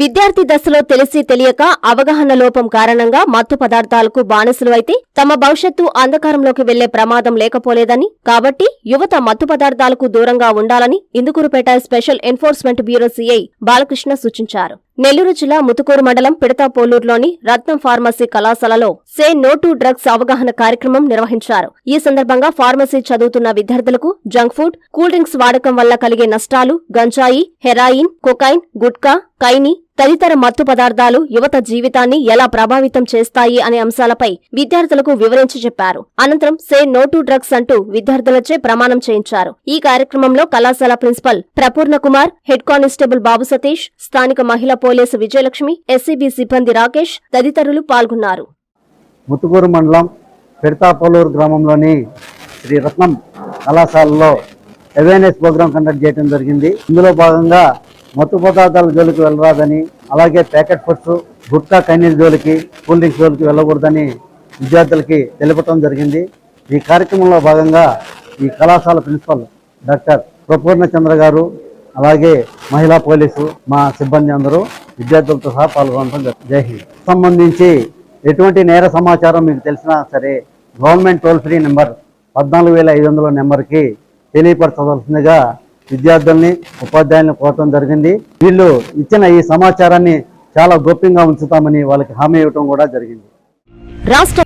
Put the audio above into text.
విద్యార్థి దశలో తెలిసి తెలియక అవగాహన లోపం కారణంగా మత్తు పదార్థాలకు బానిసలు అయితే తమ భవిష్యత్తు అంధకారంలోకి వెళ్ళే ప్రమాదం లేకపోలేదని. కాబట్టి యువత మత్తు పదార్థాలకు దూరంగా ఉండాలని Indukurupeta special enforcement bureau CI Balakrishna సూచించారు. నెల్లూరు జిల్లా ముతుకూరు మండలం పిడతాపోలూరులోని రత్నం ఫార్మసీ కళాశాలలో సే నో టు డ్రగ్స్ అవగాహన కార్యక్రమం నిర్వహించారు. ఈ సందర్భంగా ఫార్మసీ చదువుతున్న విద్యార్థులకు జంక్ ఫుడ్ కూల్ డ్రింక్స్ వాడకం వల్ల కలిగే నష్టాలు గంజాయి హెరాయిన్ కొకైన్ గుట్కా కైని తదితర మత్తు పదార్థాలు యువత జీవితాన్ని ఎలా ప్రభావితం చేస్తాయి అనే అంశాలపై విద్యార్థులకు వివరించి చెప్పారు. అనంతరం సే నో టు డ్రగ్స్ అంటూ విద్యార్థులచే ప్రమాణం చేయించారు. ఈ కార్యక్రమంలో కళాశాల principal Prapurna Kumar head constable Babu Satish స్థానిక మహిళా పోలీసు విజయలక్ష్మి ఎస్సీబీ సిబ్బంది రాకేష్ తదితరులు పాల్గొన్నారు. ముత్తుకూరు మండలం పెడతాపోలూరు గ్రామంలోని శ్రీ రత్నం కళాశాలలో అవేర్నెస్ ప్రోగ్రాం కండక్ట్ చేయడం జరిగింది. ఇందులో భాగంగా మత్తు పదార్థాల జోలికి వెళ్ళరాదని అలాగే ప్యాకెట్ ఫుడ్స్ గుట్కా కన్నీర్ జోలికి కూల్ డ్రింక్స్ జోలికి వెళ్ళకూడదని విద్యార్థులకి తెలపటం జరిగింది ఈ కార్యక్రమంలో భాగంగా ఈ కళాశాల ప్రిన్సిపల్ డాక్టర్ ప్రపూర్ణ చంద్ర గారు అలాగే మహిళా పోలీసు మా సిబ్బంది అందరూ విద్యార్థులతో సహా పాల్గొనడం జరిగింది. జై హింద్ సంబంధించి ఎటువంటి నేర సమాచారం మీకు తెలిసినా సరే గవర్నమెంట్ టోల్ ఫ్రీ నెంబర్ పద్నాలుగు వేల ఐదు వందల నెంబర్కి తెలియపరచవలసిందిగా విద్యార్థుల్ని ఉపాధ్యాయులను కోరటం జరిగింది. వీళ్ళు ఇచ్చిన ఈ సమాచారాన్ని చాలా గోప్యంగా ఉంచుతామని వాళ్ళకి హామీ ఇవ్వటం కూడా జరిగింది. రాష్ట్ర